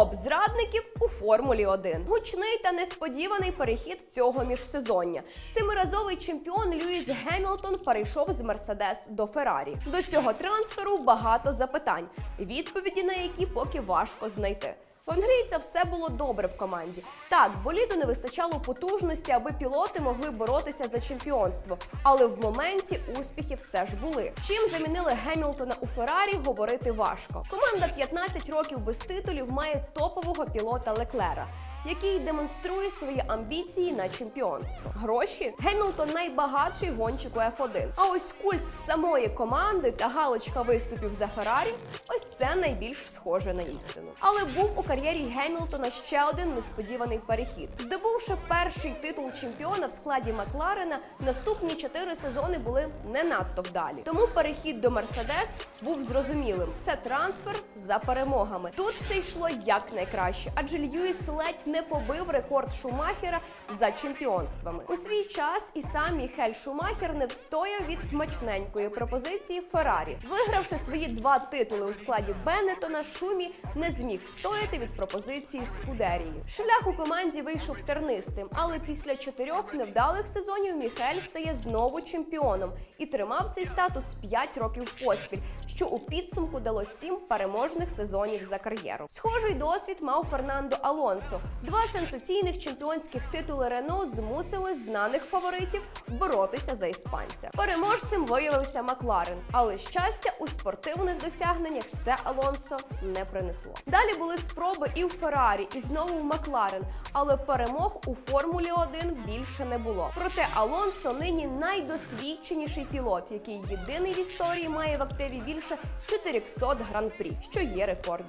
Топ зрадників у Формулі 1. Гучний та несподіваний перехід цього міжсезоння. Семиразовий чемпіон Льюіс Гемілтон перейшов з Мерседес до Феррарі. До цього трансферу багато запитань, відповіді на які поки важко знайти. Англійця все було добре в команді. Так, боліду не вистачало потужності, аби пілоти могли боротися за чемпіонство. Але в моменті успіхи все ж були. Чим замінили Гемілтона у Феррарі, говорити важко. Команда 15 років без титулів має топового пілота Леклера. Який демонструє свої амбіції на чемпіонство. Гроші Гемілтон найбагатший гонщик у F1. А ось культ самої команди та галочка виступів за Феррарі ось це найбільш схоже на істину. Але був у кар'єрі Гемілтона ще один несподіваний перехід. Здобувши перший титул чемпіона в складі Макларена, наступні чотири сезони були не надто вдалі. Тому перехід до Мерседес був зрозумілим. Це трансфер за перемогами. Тут все йшло як найкраще, адже Льюіс ледь не побив рекорд Шумахера за чемпіонствами. У свій час і сам Міхель Шумахер не встояв від смачненької пропозиції Феррарі. Вигравши свої два титули у складі Беннетона, Шумі не зміг встояти від пропозиції Скудерії. Шлях у команді вийшов тернистим, але після чотирьох невдалих сезонів Міхель стає знову чемпіоном і тримав цей статус 5 років поспіль, що у підсумку дало сім переможних сезонів за кар'єру. Схожий досвід мав Фернандо Алонсо. Два сенсаційних чемпіонських титули Рено змусили знаних фаворитів боротися за іспанця. Переможцем виявився Макларен, але щастя у спортивних досягненнях це Алонсо не принесло. Далі були спроби і в Феррарі, і знову в Макларен, але перемог у Формулі 1 більше не було. Проте Алонсо нині найдосвідченіший пілот, який єдиний в історії має в активі більше 400 гран-прі, що є рекордом.